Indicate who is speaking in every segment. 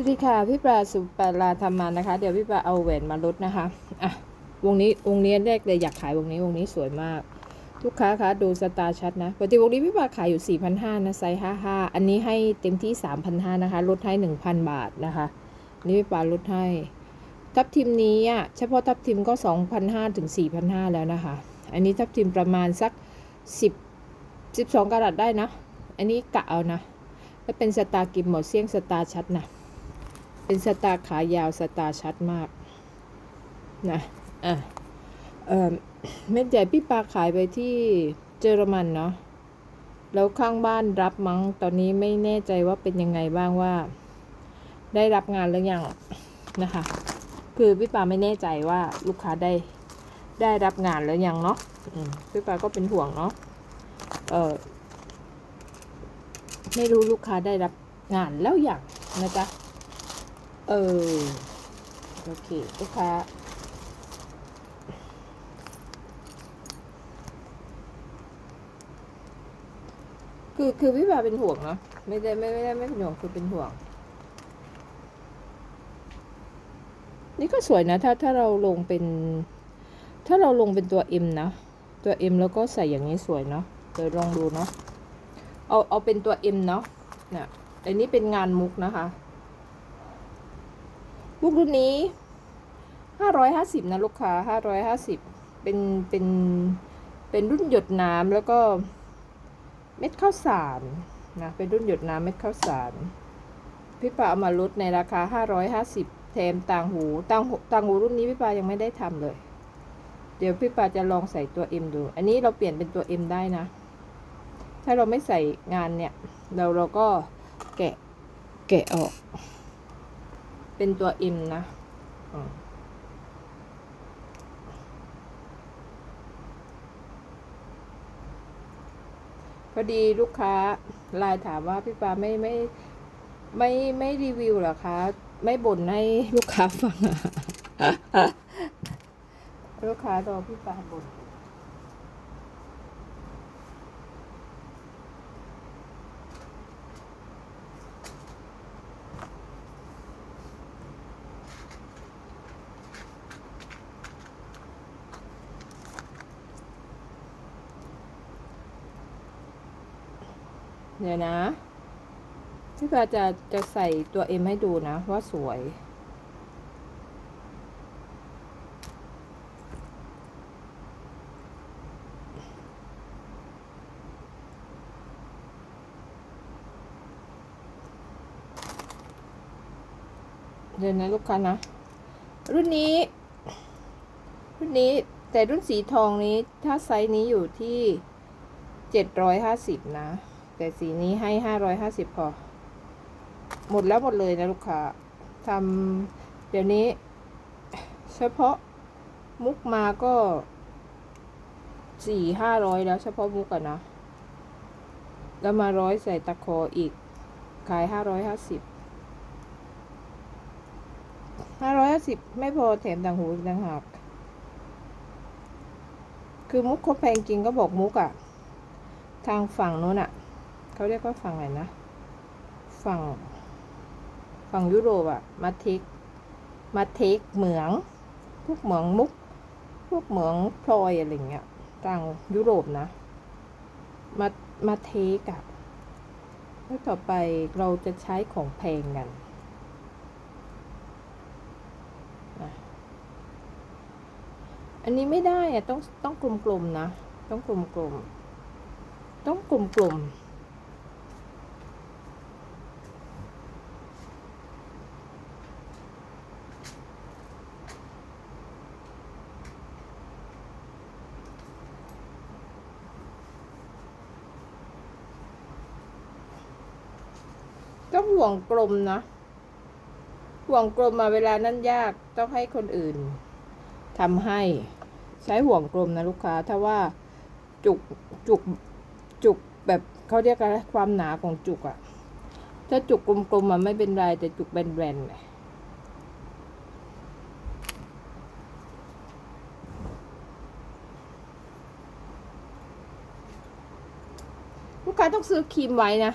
Speaker 1: สวัสดีค่ะพี่ปลาสุปลาธรรมานะคะ เดี๋ยวพี่ปลาเอาแหวนมาลดนะคะอะวงนี้วงนี้แรกเลยอยากขายวงนี้วงนี้สวยมากลูกค้าคะดูสตาร์ชัดนะปกติวงนี้พี่ปลาขายอยู่ 4,500นะไซส์55 อันนี้ให้เต็มที่ 3,500นะคะลดให้ 1,000 บาทนะคะนนี่พี่ปลาลดให้ ทับทิมนี้อะเฉพาะทับทิมก็ 2,500ถึง4,500แล้วนะคะ อันนี้ทับทิมประมาณสัก 10 12กะรัตได้นะ อันนี้กะเอานะถ้าเป็นสตาร์กิมหมดเสี่ยงสตาร์ชัดนะ เป็นสตาร์ขายาวสตาร์ชัดมากนะอะเออเม็ดใหญ่พี่ปาขายไปที่เยอรมันเนาะแล้วข้างบ้านรับมั้งตอนนี้ไม่แน่ใจว่าเป็นยังไงบ้างว่า ได้รับงานหรือยังนะคะ คือพี่ปาไม่แน่ใจว่าลูกค้าได้ได้รับงานแล้วยังเนาะพี่ปาก็เป็นห่วงเนาะเออไม่รู้ลูกค้าได้รับงานแล้วอยังนะจ๊ะ เออ โอเคลูกค้าคือคือพี่บาเป็นห่วงเนาะไม่ได้ไม่ไม่ได้ไม่เป็นห่วงคือเป็นห่วง นี่ก็สวยนะ ถ้าถ้าเราลงเป็น ถ้าเราลงเป็นตัว M นะ ตัว M แล้วก็ใส่อย่างนี้สวยเนาะเดี๋ยวลองดูเนาะเอาเอาเป็นตัว M เนาะเนี่ยอันนี้เป็นงานมุกนะคะ บุกรุ่นนี้ห้าร้อยห้าสิบนะลูกค้าห้าร้อยห้าสิบเป็นเป็นเป็นรุ่นหยดน้ำแล้วก็เม็ดข้าวสารนะเป็นรุ่นหยดน้ำเม็ดข้าวสารพี่ปาเอามาลดในราคาห้าร้อยห้าสิบแถมต่างหูต่างหูต่างหูรุ่นนี้พี่ปายังไม่ได้ทำเลย เดี๋ยวพี่ปาจะลองใส่ตัว M ดู อันนี้เราเปลี่ยนเป็นตัว M ได้นะ ถ้าเราไม่ใส่งานเนี่ย เราเราก็แกะแกะออก เป็นตัว M นะอพอดีลูกค้าไลน์ถามว่าพี่ปาไม่ไม่ไม่ไม่รีวิวหรอคะ ไม่บ่นให้ลูกค้าฟังอะลูกค้ารอพี่ปาบ่น เดี๋ยวนะ พี่ปาจะจะใส่ตัว M ให้ดูนะ ว่าสวย เดี๋ยวนะลูกค้านะ รุ่นนี้ รุ่นนี้แต่รุ่นสีทองนี้ถ้าไซส์นี้อยู่ที่เจ็ดร้อยห้าสิบนะ แต่สีนี้ให้ห้าร้อยห้าสิบพอ หมดแล้วหมดเลยนะลูกค้าทำเดี๋ยวนี้ เฉพาะมุกมาก็สี่ห้าร้อยแล้วเฉพาะมุกอะนะ แล้วมาร้อยใส่ตะคออีก ขายห้าร้อยห้าสิบห้าร้อยห้าสิบไม่พอแถมต่างหูอีกต่างหากคือมุกเขาแพงจริงก็บอกมุกอะทางฝั่งโน้นอะ เขาเรียกว่าฝั่งไหนนะ ฝั่ง ฝั่งยุโรปอะมาเทคมาเทคเหมือง พวกเหมืองมุก พวกเหมืองพลอยอะไรเงี้ยต่างยุโรปนะ มามาเทคอะแล้วต่อไปเราจะใช้ของแพงกันนะอันนี้ไม่ได้อะต้องต้องกลมๆนะ ต้องกลมๆ ต้องกลมๆ ก็ห่วงกลมนะ ห่วงกลมมาเวลานั้นยากต้องให้คนอื่นทำให้ใช้ห่วงกลมนะลูกค้า ถ้าว่าจุกจุกจุกแบบเขาเรียกอะไรความหนาของจุกอะถ้าจุกกลมๆมันไม่เป็นไรแต่จุกแบนๆเนี่ยลูกค้าต้องซื้อครีมไว้นะ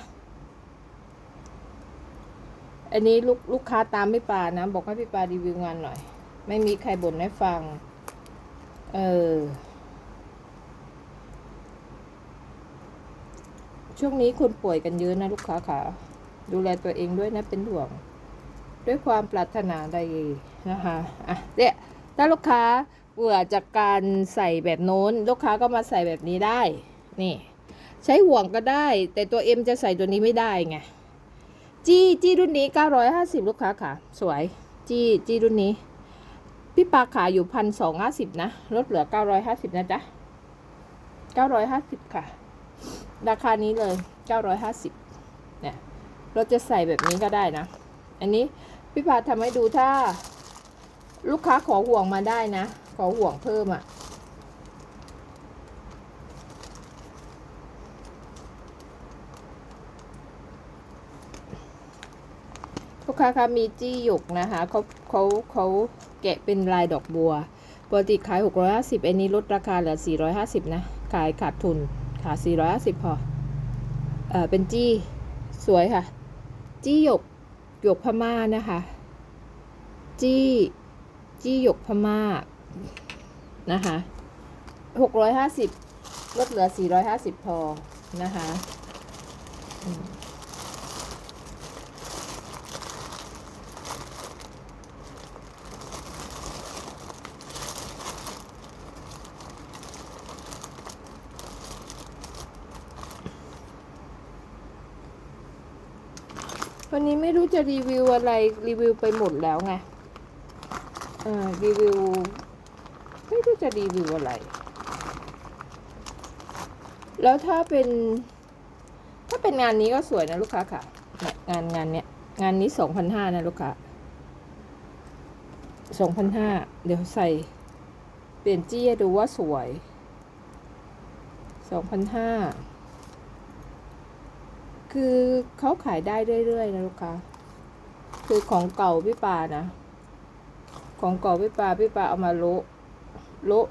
Speaker 1: อันนี้ลูกลูกค้าตามพี่ปานะ บอกให้พี่ปารีวิวงานหน่อย ไม่มีใครบ่นให้ฟัง เออ ช่วงนี้คนป่วยกันเยอะนะลูกค้าค่ะ ดูแลตัวเองด้วยนะเป็นห่วง ด้วยความปรารถนาใดนะคะอะเนี่ยถ้าลูกค้าเบื่อจากการใส่แบบโน้น ลูกค้าก็มาใส่แบบนี้ได้ นี่ ใช้ห่วงก็ได้ แต่ตัวเอ็มจะใส่ตัวนี้ไม่ได้ไง จี้จี้รุ่นนี้ 950 ลูกค้าค่ะ สวย จี้จี้รุ่นนี้ พี่ปาขายอยู่พันสองห้าสิบนะ ลดเหลือ 950 นะจ๊ะ 950 ค่ะ ราคานี้เลย 950เนี่ยเราจะใส่แบบนี้ก็ได้นะ อันนี้พี่ปาทำให้ดูถ้า ลูกค้าขอห่วงมาได้นะ ขอห่วงเพิ่มอะ่ะ ลูกค้าคะมีจี้หยกนะคะเขาเขาเขาแกะเป็นลายดอกบัวปกติขาย 650อันนี้ลดราคาเหลือ 450 นะ ขายขาดทุนขาด450 พอ เออเป็นจี้สวยค่ะ จี้หยกหยกพม่านะคะ จี้จี้หยกพม่านะคะ650 ลดเหลือ 450 พอนะคะ วันนี้ไม่รู้จะรีวิวอะไรรีวิวไปหมดแล้วไงเออรีวิว ไม่รู้จะรีวิวอะไร แล้วถ้าเป็น ถ้าเป็นงานนี้ก็สวยนะลูกค้าค่ะ งานงานเนี้ยงานนี้สองพันห้านะลูกค้าสองพันห้าเดี๋ยวใส่ เปลี่ยนจี้ดูว่าสวยสองพันห้า คือเขาขายได้เรื่อยๆนะลูกค้าคือของเก่าพี่ปานะ ของเก่าพี่ปาพี่ปาเอามาโละโละ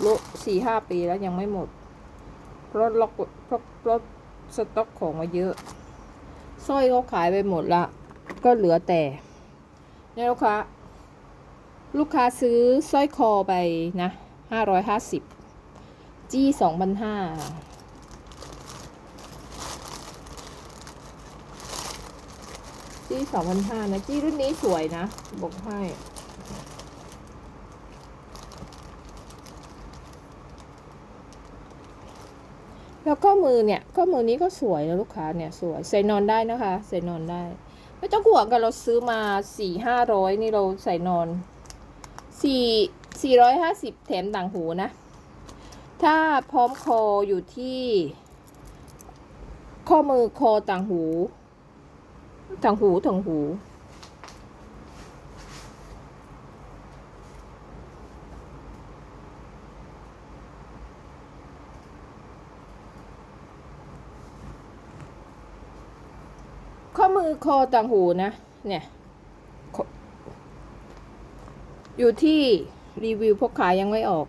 Speaker 1: โละสี่ห้าปีแล้วยังไม่หมดเพราะล็อกเพราะเพราะสต็อกของมาเยอะสร้อยเขาขายไปหมดละ ก็เหลือแต่เนี่ยลูกค้าลูกค้าซื้อสร้อยคอไปนะห้าร้อยห้าสิบจี้สองพันห้า จี้สองพันห้านะ จี้รุ่นนี้สวยนะ บอกให้แล้วก็มือเนี่ยก็มือนี้ก็สวยนะลูกค้าเนี่ยสวยใส่นอนได้นะคะใส่นอนได้ ไม่ต้องห่วงกันเราซื้อมาสี่ห้าร้อยนี่เราใส่นอนสี่สี่ร้อยห้าสิบแถมต่างหูนะ ถ้าพร้อมคออยู่ที่ ข้อมือคอต่างหู ถังหูถังหู ข้อมือคอต่างหูนะ เนี่ย อยู่ที่รีวิวพกขายยังไม่ออก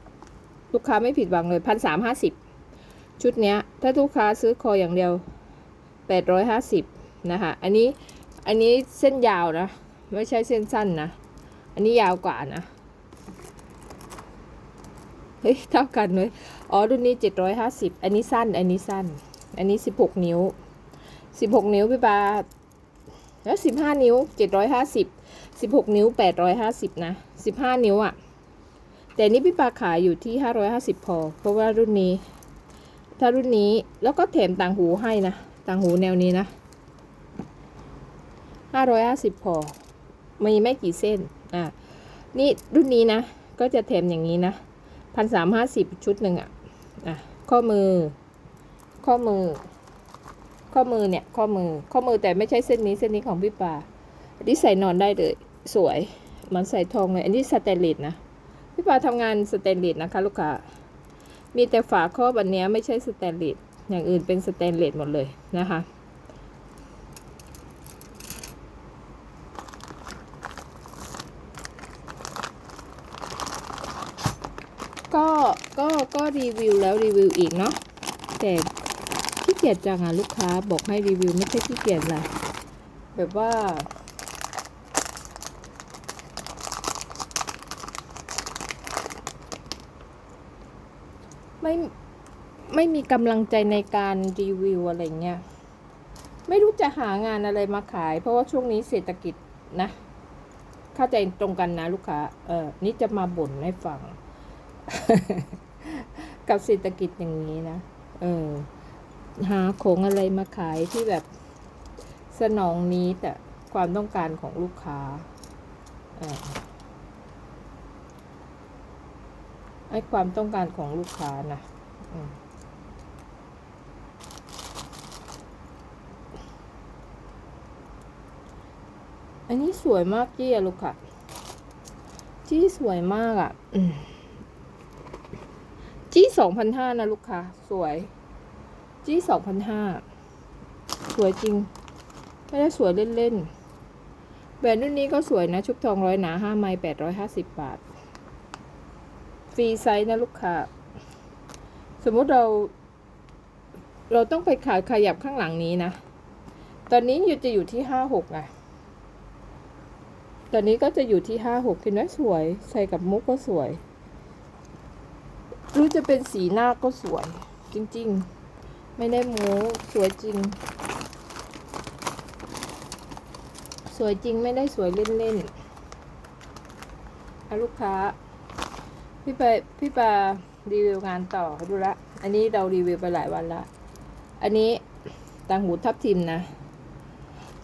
Speaker 1: ลูกค้าไม่ผิดหวังเลยพันสามห้าสิบชุดเนี้ย ถ้าลูกค้าซื้อคออย่างเดียวแปดร้อยห้าสิบ นะคะอันนี้อันนี้เส้นยาวนะ ไม่ใช่เส้นสั้นนะ อันนี้ยาวกว่านะ เฮ้ยเท่ากันเลยอ๋อรุ่นนี้เจ็ดร้อยห้าสิบอันนี้สั้น อันนี้สั้น อันนี้สิบหกนิ้วสิบหกนิ้วพี่ปาแล้วสิบห้านิ้วเจ็ดร้อยห้าสิบสิบหกนิ้วแปดร้อยห้าสิบนะสิบห้านิ้วอะ่ะ แต่นี่พี่ปาขายอยู่ที่ห้าร้อยห้าสิบพอ เพราะว่ารุ่นนี้ ถ้ารุ่นนี้แล้วก็แถมต่างหูให้นะ ต่างหูแนวนี้นะ ห้าร้อยห้าสิบพอ มีไม่กี่เส้น อะ นี่รุ่นนี้นะ ก็จะแถมอย่างนี้นะพันสามห้าสิบชุดหนึ่งอะ อะ ข้อมือ ข้อมือ ข้อมือเนี่ย ข้อมือ ข้อมือแต่ไม่ใช่เส้นนี้ เส้นนี้ของพี่ปาอันนี้ใส่นอนได้เลย สวยเหมันใส่ทองเลย อันนี้สแตนเลสนะ พี่ปาทำงานสแตนเลสนะคะ ลูกค้า มีแต่ฝาครอบอันเนี้ยไม่ใช่สแตนเลส อย่างอื่นเป็นสแตนเลสหมดเลยนะคะ แล้วรีวิวอีกเนาะแต่ขี้เกียจจังอะลูกค้าบอกให้รีวิวไม่ใช่ขี้เกียจละแบบว่า ไม่ไม่มีกำลังใจในการรีวิวอะไรเงี้ยไม่รู้จะหางานอะไรมาขาย เพราะว่าช่วงนี้เศรษฐกิจนะ เข้าใจตรงกันนะลูกค้า เออนี่จะมาบ่นให้ฟัง กับเศรษฐกิจอย่างนี้นะ เออ หาของอะไรมาขายที่แบบสนองนี้แต่ความต้องการของลูกค้าเออไอ้ความต้องการของลูกค้านะอันนี้สวยมากเจี้อะลูกค่ะจี้สวยมากอะ่ะ จี้สองพันห้านะลูกค้าสวย จี้สองพันห้าสวยจริง ไม่ได้สวยเล่นๆแบรนรุ่นนี้ก็สวยนะ ชุบทองร้อยหนาห้าไม้แปดร้อยห้าสิบบาท ฟรีไซส์นะลูกค้า สมมุติเรา เราต้องไปขายขยับข้างหลังนี้นะ ตอนนี้อยู่จะอยู่ที่ห้าหกไงตอนนี้ก็จะอยู่ที่ห้าหกเห็นไหมสวย ใส่กับมุกก็สวย รู้จะเป็นสีหน้าก็สวย จริงๆ ไม่ได้โม้สวยจริง สวยจริงไม่ได้สวยเล่นๆอลูกค้า พี่ไปพี่ปารีวิวงานต่อดูละ อันนี้เรารีวิวไปหลายวันละ อันนี้ต่างหูทับทิมนะ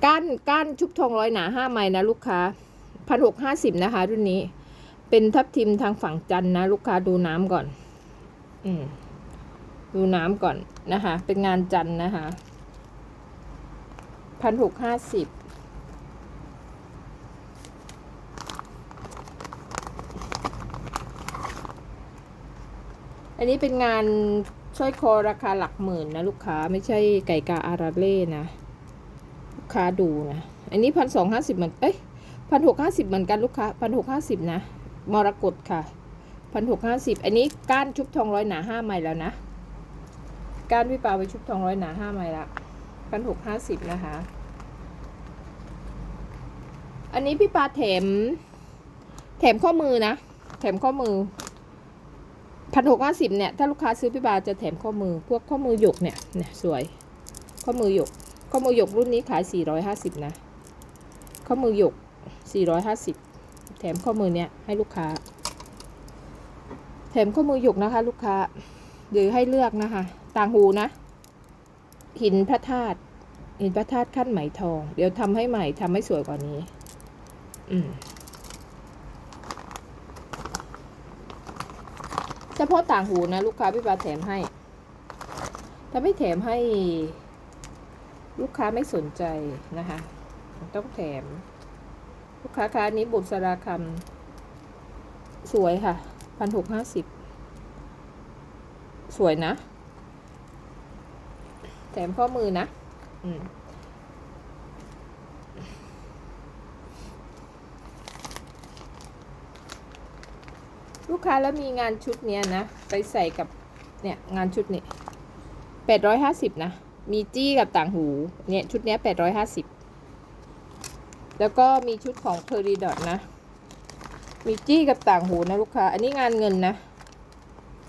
Speaker 1: ก้านก้านชุบทองร้อยหนาห้าไม้นะลูกค้าพันหกห้าสิบนะคะรุ่นนี้ เป็นทับทิมทางฝั่งจันนะ ลูกค้าดูน้ำก่อน อืมดูน้ำก่อนนะคะ เป็นงานจันนะคะพันหกห้าสิบอันนี้เป็นงานสร้อยคอราคาหลักหมื่นนะลูกค้าไม่ใช่ไก่กาอาราเล่นะ ลูกค้าดูนะ อันนี้พันสองห้าสิบเหมือนเอ้ยพันหกห้าสิบเหมือนกันลูกค้าพันหกห้าสิบนะมรกตค่ะ พันหกห้าสิบอันนี้ก้านชุบทองร้อยหนาห้าไม้แล้วนะ ก้านพี่ปาไปชุบทองร้อยหนาห้าไม้ละพันหกห้าสิบนะคะ อันนี้พี่ปาแถม แถมข้อมือนะ แถมข้อมือพันหกห้าสิบเนี่ย ถ้าลูกค้าซื้อพี่บาจะแถมข้อมือ พวกข้อมือหยกเนี่ย เนี่ยสวย ข้อมือหยก ข้อมือหยกรุ่นนี้ขายสี่ร้อยห้าสิบนะ ข้อมือหยกสี่ร้อยห้าสิบแถมข้อมือเนี่ยให้ลูกค้า แถมข้อมือหยกนะคะ ลูกค้าหรือให้เลือกนะคะ ต่างหูนะ หินพระธาตุหินพระธาตุขั้นไหมทอง เดี๋ยวทำให้ใหม่ทำให้สวยกว่านี้ อืมเฉพาะต่างหูนะ ลูกค้าพี่ปาแถมให้ ถ้าไม่แถมให้ ลูกค้าไม่สนใจนะคะ ต้องแถม ลูกค้าค้านี้บุษราคำสวยค่ะ พันหกห้าสิบสวยนะ แถมข้อมือนะอืมลูกค้าแล้วมีงานชุดเนี้ยนะ ไปใส่กับเนี่ยงานชุดนี้แปดร้อยห้าสิบนะ มีจี้กับต่างหู เนี่ยชุดเนี้ยแปดร้อยห้าสิบแล้วก็มีชุดของเพอรีดอทนะ มีจี้กับต่างหูนะลูกค้า อันนี้งานเงินนะ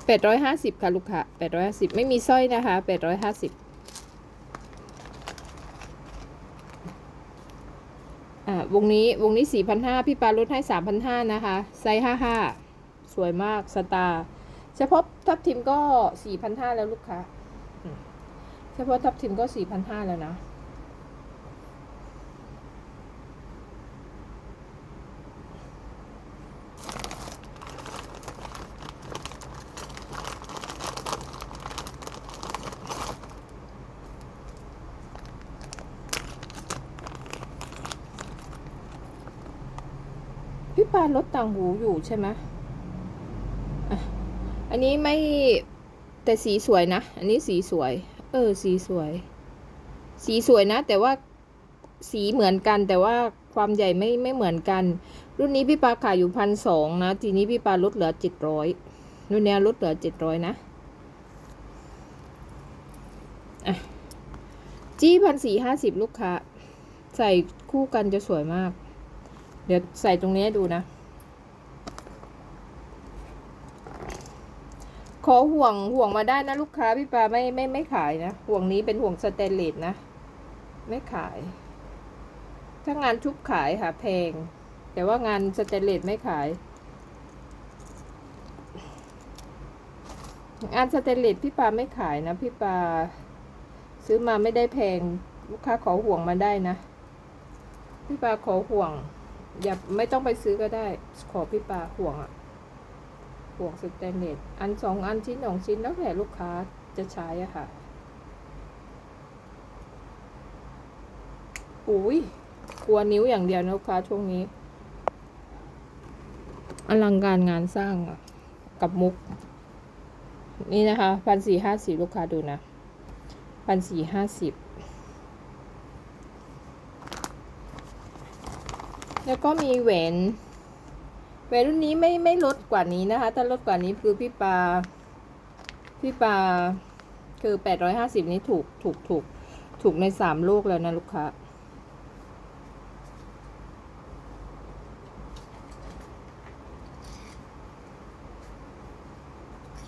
Speaker 1: แปดร้อยห้าสิบค่ะลูกค้าแปดร้อยห้าสิบไม่มีสร้อยนะคะแปดร้อยห้าสิบอ่าวงนี้วงนี้สี่พันห้าพี่ปาลดให้สามพันห้านะคะ ไซส์ห้าห้าสวยมากสตาร์เฉพาะทับทิมก็สี่พันห้าแล้วลูกค้าอืมเฉพาะทับทิมก็สี่พันห้าแล้วนะานลดต่างหูอยู่ใช่ไหมอะอันนี้ไม่แต่สีสวยนะ อันนี้สีสวย เออ สีสวย สีสวยนะ แต่ว่าสีเหมือนกัน แต่ว่าความใหญ่ไม่ไม่เหมือนกัน รุ่นนี้พี่ปาขายอยู่พันสองนะ ทีนี้พี่ปาลดเหลือเจ็ดร้อยรุ่นนี้ลดเหลือเจ็ดร้อยนะจี้พันสี่ห้าสิบลูกค้า ใส่คู่กันจะสวยมาก เดี๋ยวใส่ตรงนี้ดูนะ ขอห่วงห่วงมาได้นะลูกค้าพี่ปลาไม่ไม่ไม่ขายนะ ห่วงนี้เป็นห่วงสเตนเลสนะ ไม่ขาย ถ้างานชุบขายค่ะแพง แต่ว่างานสเตนเลสไม่ขาย งานสเตนเลสพี่ปลาไม่ขายนะพี่ปลาซื้อมาไม่ได้แพง ลูกค้าขอห่วงมาได้นะ พี่ปลาขอห่วง อย่าไม่ต้องไปซื้อก็ได้ ขอพี่ปลาห่วงอะ ห่วงสแตนเลสอันสองอันชิ้นสองชิ้นแล้วแต่ลูกค้าจะใช้อะค่ะอุ้ยกลัวนิ้วอย่างเดียวนะลูกค้าช่วงนี้ อลังการงานสร้างอะกับมุก นี่นะคะพันสี่ห้าสิบลูกค้าดูนะพันสี่ห้าสิบแล้วก็มีแหวน วนรุ่นนี้ไม่ไม่ลดกว่านี้นะคะ ถ้าลดกว่านี้คือพี่ปลาพี่ปลาคือแปดร้อยห้าสิบนี้ถูกถูกถูกถูกในสามโลกแล้วนะลูกค้า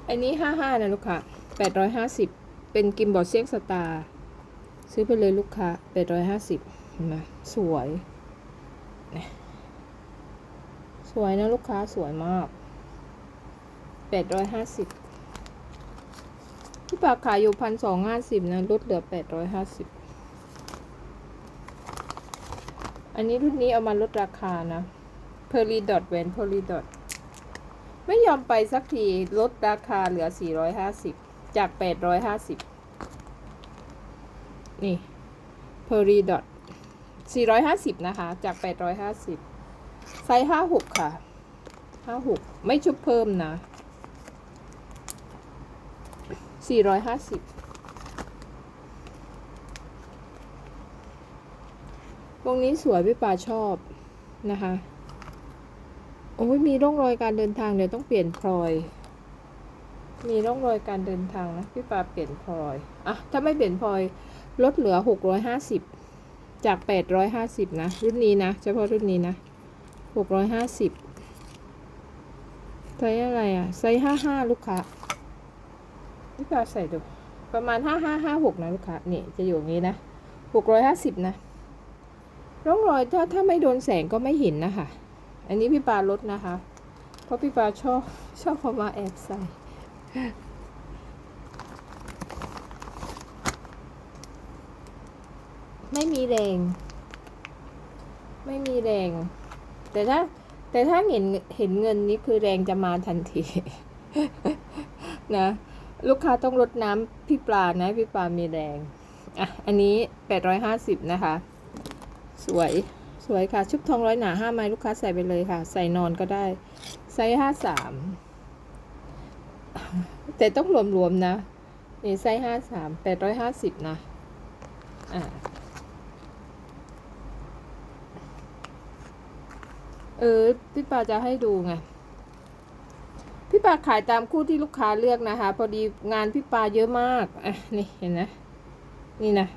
Speaker 1: อันนี้ห้าห้านะลูกค้าแปดร้อยห้าสิบเป็นกิมบอร์เซียงสตาร์ซื้อไปเลยลูกค้าแปดร้อยห้าสิบเห็นไหมสวยนะ วยนะลูกค้าสวยมากแปดร้อยห้าสิบที่ปากขายอยู่พันสองห้าสิบนะลดเหลือแปดร้อยห้าสิบอันนี้รุ่นนี้เอามาลดราคานะเพอรีดอทแวนเพอรีดอทไม่ยอมไปสักที ลดราคาเหลือ 450 จาก 850 นี่เพอรีดอท450 นะคะ จาก 850 ไซส์56ค่ะ56ไม่ชุบเพิ่มนะ450วงนี้สวยพี่ปาชอบนะคะโอ้ยมีร่องรอยการเดินทางเดี๋ยวต้องเปลี่ยนพลอย มีร่องรอยการเดินทางนะพี่ปาเปลี่ยนพลอยอะถ้าไม่เปลี่ยนพลอยลดเหลือหกร้อยห้าสิบจากแปดร้อยห้าสิบนะรุ่นนี้นะเฉพาะรุ่นนี้นะ หกร้อยห้าสิบไซส์อะไรอะไซส์ห้าห้าลูกค้าพี่ปาใส่ดูประมาณห้าห้าห้าหกนะลูกค้านี่จะอยู่อย่างนี้นะหกร้อยห้าสิบนะร่องรอยถ้าถ้าไม่โดนแสงก็ไม่เห็นนะคะ อันนี้พี่ปาลดนะคะ เพราะพี่ปาชอบชอบเขามาแอบใส่ไม่มีแรง ไม่มีแรง แต่ถ้าแต่ถ้าเห็นเห็นเงินนี้คือแรงจะมาทันที นะ ลูกค้าต้องลดน้ำพี่ปลานะ พี่ปลามีแรงอะอันนี้แปดร้อยห้าสิบนะคะ สวยสวยค่ะ ชุบทองร้อยหนาห้าไม้ลูกค้าใส่ไปเลยค่ะ ใส่นอนก็ได้ ไซส์ห้าสามแต่ต้องรวมๆนะนี่ไซส์ห้าสามแปดร้อยห้าสิบนะ อ่า เออพี่ปาจะให้ดูไงพี่ปาขายตามคู่ที่ลูกค้าเลือกนะคะ พอดีงานพี่ปาเยอะมากอะนี่เห็นนะ นี่นะ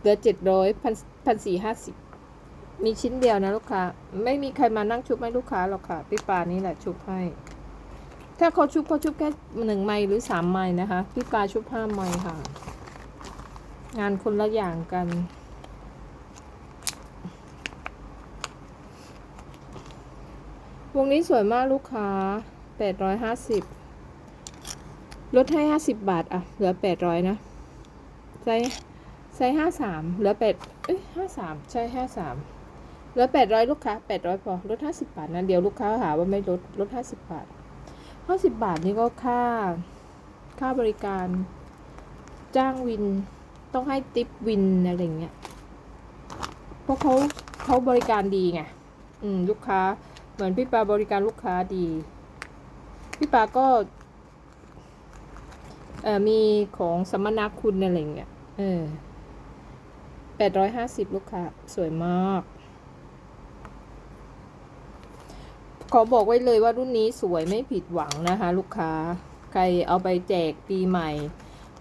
Speaker 1: เหลือเจ็ดร้อยพันพันสี่ห้าสิบมีชิ้นเดียวนะลูกค้า ไม่มีใครมานั่งชุบให้ลูกค้าหรอกค่ะ พี่ปานี่แหละชุบให้ ถ้าเขาชุบเขาชุบแค่หนึ่งไม้หรือสามไม้นะคะ พี่ปาชุบห้าไม้ค่ะ งานคนละอย่างกัน วงนี้สวยมากลูกค้าแปดร้อยห้าสิบลดให้ห้าสิบบาท อะ เหลือแปดร้อยนะไซส์ไซส์ห้าสามเหลือแปดเอ้ยห้าสามใช่ห้าสามเหลือแปดร้อยลูกค้าแปดร้อยพอลดห้าสิบบาทนะเดี๋ยวลูกค้าหาว่าไม่ลดลดห้าสิบบาทห้าสิบบาทนี่ก็ค่า ค่าบริการ จ้างวินต้องให้ติปวินอะไรเงี้ยเพราะเขาเขาบริการดีไงอืมลูกค้า เหมือนพี่ปาบริการลูกค้าดี พี่ปาก็เอ่อมีของสมมนาคุณอะไรอย่างเงี้ย เออแปดร้อยห้าสิบลูกค้า สวยมาก ขอบอกไว้เลยว่ารุ่นนี้สวยไม่ผิดหวังนะคะ ลูกค้า ใครเอาไปแจกปีใหม่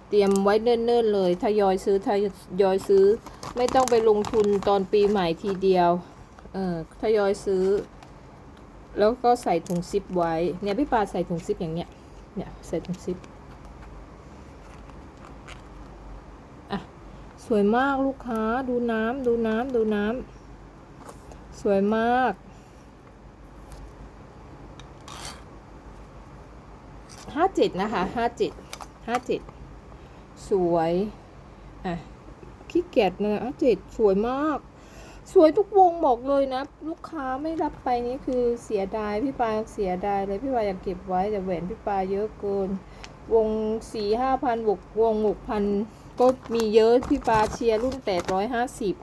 Speaker 1: เตรียมไว้เนิ่นๆเลยทยอยซื้อทยอยซื้อ ไม่ต้องไปลงทุนตอนปีใหม่ทีเดียว เออทยอยซื้อ แล้วก็ใส่ถุงซิปไว้ เนี่ยพี่ปาใส่ถุงซิปอย่างเงี้ย เนี่ยใส่ตรงซิปอะสวยมากลูกค้าดูน้ำดูน้ำดูน้ำสวยมากห้าเจ็ดนะคะห้าเจ็ดห้าเจ็ดสวย อะขี้เกียจนะห้าเจ็ดสวยมาก สวยทุกวงบอกเลยนะ ลูกค้าไม่รับไปนี่คือเสียดายพี่ปาเสียดายเลยพี่ปาอยากเก็บไว้แต่แหวนพี่ปาเยอะเกิน วงสี่ห้าพันบวกวงหกพันก็มีเยอะพี่ปาเชียร์รุ่นแปดร้อยห้าสิบ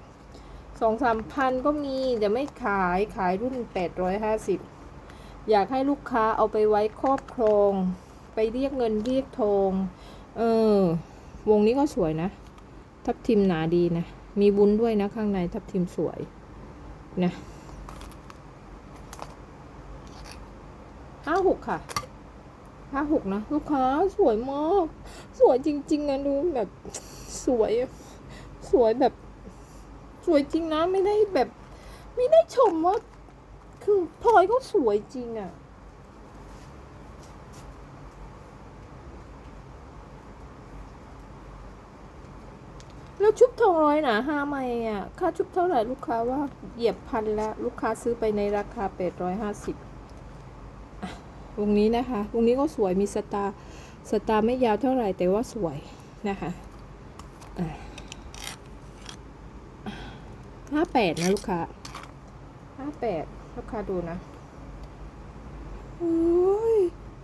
Speaker 1: สองสามพันก็มีแต่ไม่ขายขายรุ่นแปดร้อยห้าสิบอยากให้ลูกค้าเอาไปไว้ครอบครอง ไปเรียกเงินเรียกทอง เออ วงนี้ก็สวยนะ ทับทิมหนาดีนะ มีบุญด้วยนะข้างในทับทิมสวยนะห้าหกค่ะห้าหกนะลูกค้าสวยมาก สวยจริง ๆนะดูแบบสวย สวยแบบ สวยจริงนะไม่ได้แบบ ไม่ได้ชมว่า คือพลอยก็สวยจริงอะ แล้วชุบทองร้อยหนาห้าไมอะ ค่าชุบเท่าไหร่ลูกค้าว่าเหยียบพันแล้วลูกค้าซื้อไปในราคาแปดร้อยห้าสิบวงนี้นะคะวงนี้ก็สวยมีสตาร์สตาร์ไม่ยาวเท่าไหร่แต่ว่าสวยนะคะห้าแปดนะลูกค้าห้าแปดลูกค้าดูนะโอ้ย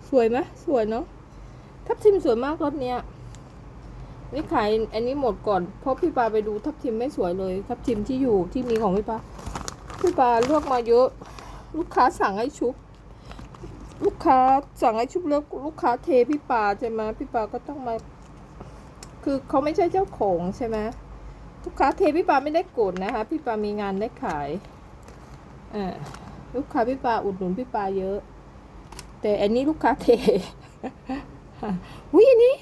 Speaker 1: สวยไหมสวยเนาะทับทิมสวยมากรถเนี้ย นี่ขายอันนี้หมดก่อนเพราะพี่ปาไปดูทับทิมไม่สวยเลยทับทิมที่อยู่ที่มีของพี่ปาพี่ปาเลือกมาเยอะ ลูกค้าสั่งให้ชุบ ลูกค้าสั่งให้ชุบแล้วลูกค้าเทพี่ปาใช่ไหมพี่ปาก็ต้องมา คือเขาไม่ใช่เจ้าของใช่ไหมลูกค้าเทพี่ปาไม่ได้โกรธนะคะ พี่ปามีงานได้ขายอ่าลูกค้าพี่ปาอุดหนุนพี่ปาเยอะ แต่อันนี้ลูกค้าเทอุ้ยอันนี้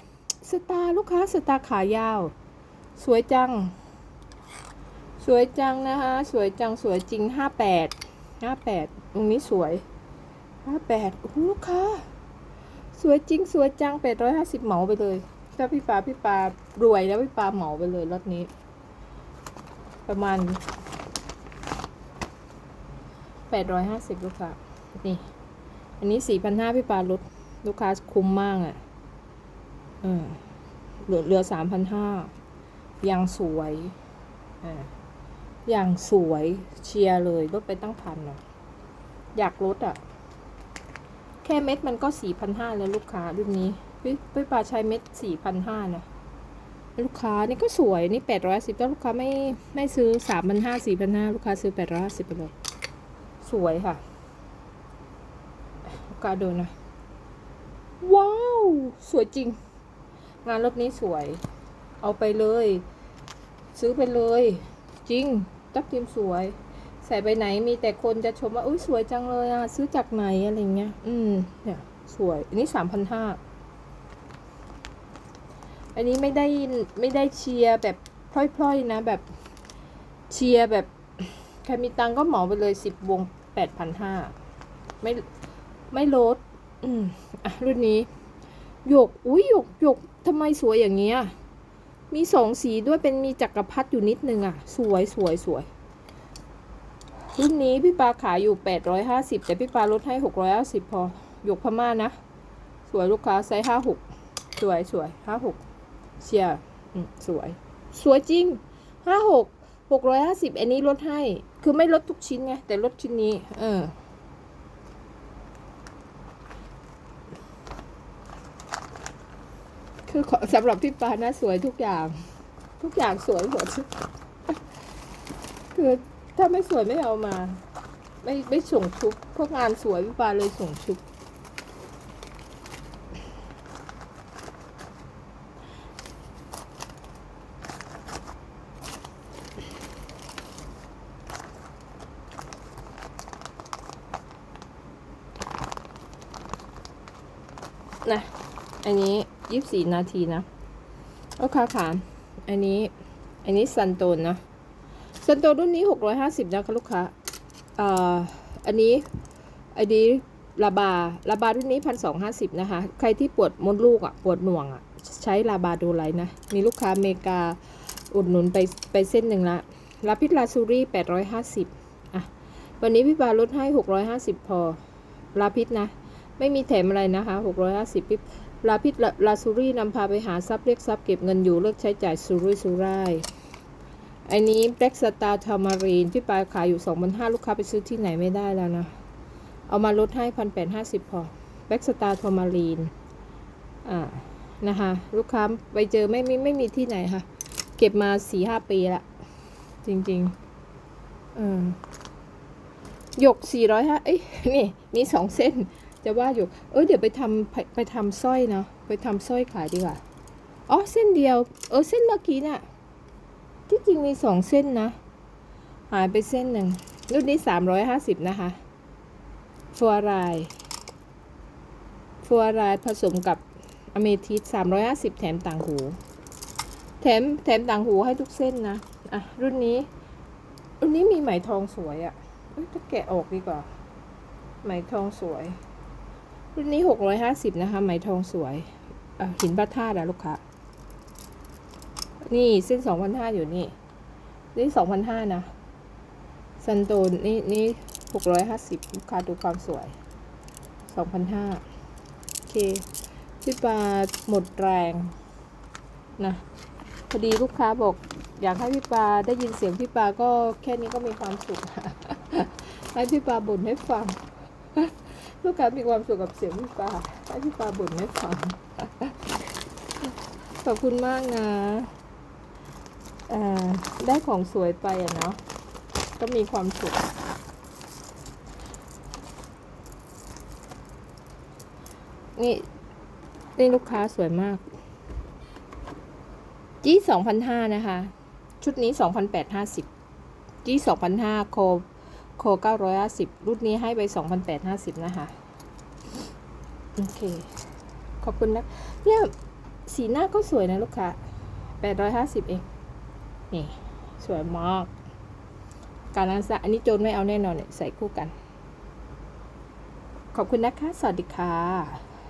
Speaker 1: สตาร์ลูกค้าสตาร์ขายาว สวยจัง สวยจังนะคะ สวยจังสวยจริงห้าแปดห้าแปดตรงนี้สวยห้าแปดโอ้โหลูกค้า สวยจริงสวยจังแปดร้อยห้าสิบเหมาไปเลยถ้าพี่ปาพี่ปารวยแล้วพี่ปาเหมาไปเลยรถนี้ ประมาณแปดร้อยห้าสิบลูกค้านี่ อันนี้สี่พันห้าพี่ปาลดลูกค้าคุ้มมากอะ่ะ เหลือเหลือสามพันห้ายังสวยอย่างสวยเชียร์เลยลดไปตั้งพันเนาะอยากลดอะ่ะ แค่เม็ดมันก็สี่พันห้าแล้วลูกค้ารุ่นนี้พี่พี่ปาใช้เม็ดสี่พันห้านะลูกค้านี่ก็สวยนี่แปดร้อยสิบถ้าลูกค้าไม่ไม่ซื้อสามพันห้าสี่พันห้าลูกค้าซื้อแปดร้อยสิบไปเลยสวยค่ะ ลูกค้าดูนะ ว้าว สวยจริง งานรถนี้สวย เอาไปเลย ซื้อไปเลย จริง ตับทิมสวย ใส่ไปไหนมีแต่คนจะชมว่าอุ้ยสวยจังเลยอะ ซื้อจากไหนอะไรเงี้ย อืม เนี่ย สวย อันนี้สามพันห้าอันนี้ไม่ได้ไม่ได้เชียร์แบบพล่อยๆนะ แบบเชียร์แบบใครมีตังก็เหมาไปเลยสิบวงแปดพันห้าไม่ไม่ลด อืมอะรุ่นนี้ หยก อุ้ยหยกหยกทำไมสวยอย่างเงี้ย มีสองสีด้วยเป็นมีจักรพรรดิอยู่นิดนึงอะ สวยสวยสวย รุ่นนี้พี่ปาขายอยู่แปดร้อยห้าสิบแต่พี่ปาลดให้หกร้อยห้าสิบพอ หยกพม่านะ สวยลูกค้าไซส์ห้าหกสวยสวยห้าหกเชียร์สวย สวยจริงห้าหกหกร้อยห้าสิบอันนี้ลดให้ คือไม่ลดทุกชิ้นไง แต่ลดชิ้นนี้ เออ คือขอสำหรับพี่ปานะสวยทุกอย่าง ทุกอย่างสวยหมดคือถ้าไม่สวยไม่เอามา ไม่ไม่ส่งชุบเพราะงานสวยพี่ปาเลยส่งชุบนะอันนี้ ยี่สิบสี่นาทีนะโอเคค่ะ อันนี้ อันนี้ซันโตนนะซันโตนรุ่นนี้หกร้อยห้าสิบนะคะลูกค้าอ่าอันนี้อันนี้ลาบาลาบารุ่นนี้พันสองห้าสิบนะคะ ใครที่ปวดมดลูกอะ ปวดหน่วงอะ ใช้ลาบาดูไลนะ มีลูกค้าอเมริกาอุดหนุนไปไปเส้นหนึ่งละลาพิษลาซูรี่แปดร้อยห้าสิบอะ วันนี้พี่ปาลดให้หกร้อยห้าสิบพอลาพิษนะ ไม่มีแถมอะไรนะคะหกร้อยห้าสิบพี่ ลาพิษลาลาซูรี่นำพาไปหาทรัพย์เรียกทรัพย์เก็บเงินอยู่เลิกใช้จ่ายซูรุ่ยซูร่ายอันนี้แบล็กสตาร์ทามารีนพี่ปาขายอยู่สองพันห้าลูกค้าไปซื้อที่ไหนไม่ได้แล้วนะ เอามาลดให้พันแปดห้าสิบพอแบ็กสตาร์ทอมารีนอ่านะคะลูกค้าไปเจอไม่ไม่ไม่มีที่ไหนค่ะ เก็บมาสี่ห้าปีละ จริงๆเออหยกสี่ร้อยห้าเอ้ยนี่มีสองเส้น จะว่าหยกเออเดี๋ยวไปทำไปไปทำสร้อยเนาะไปทำสร้อยขายดีกว่า อ๋อเส้นเดียว เออเส้นเมื่อกี้น่ะ ที่จริงมีสองเส้นนะ หายไปเส้นหนึ่งรุ่นนี้สามร้อยห้าสิบนะคะฟัวรายฟัวรายผสมกับอเมทิสสามร้อยห้าสิบแถมต่างหู แถมแถมต่างหูให้ทุกเส้นนะ อะ รุ่นนี้ รุ่นนี้มีไหมทองสวยอะ่ะเอ้ยถ้าแกะออกดีกว่า ไหมทองสวย รุ่นนี้หกร้อยห้าสิบนะคะ ไหมทองสวยอะหินพระธาตุอะลูกค้า นี่เส้นสองพันห้าอยู่นี่ นี่สองพันห้านะ ซันโตนนี่นี่หกร้อยห้าสิบลูกค้าดูความสวยสองพันห้าโอเคพี่ปาหมดแรงนะพอดีลูกค้าบอกอยากให้พี่ปาได้ยินเสียงพี่ปาก็แค่นี้ก็มีความสุขให้พี่ปาบ่นให้ฟัง ลูกค้ามีความสุขกับเสียงพี่ปาให้พี่ปาบ่นให้ฟังขอบคุณมากนะได้ของสวยไปอะเนาะก็มีความสุขนี่นี่ลูกค้าสวยมากจี้สองพันห้านะคะ ชุดนี้สองพันแปดห้าสิบจี้สองพันห้าโค โคเก้าร้อยห้าสิบรุ่นนี้ให้ไปสองพันแปดห้าสิบนะคะ โอเค ขอบคุณนะ เนี่ย สีหน้าก็สวยนะลูกค้าแปดร้อยห้าสิบเอง นี่ สวยมาก การนักศึกษาอันนี้โจนไม่เอาแน่นอนเนี่ย ใส่คู่กัน ขอบคุณนะคะ สวัสดีค่ะ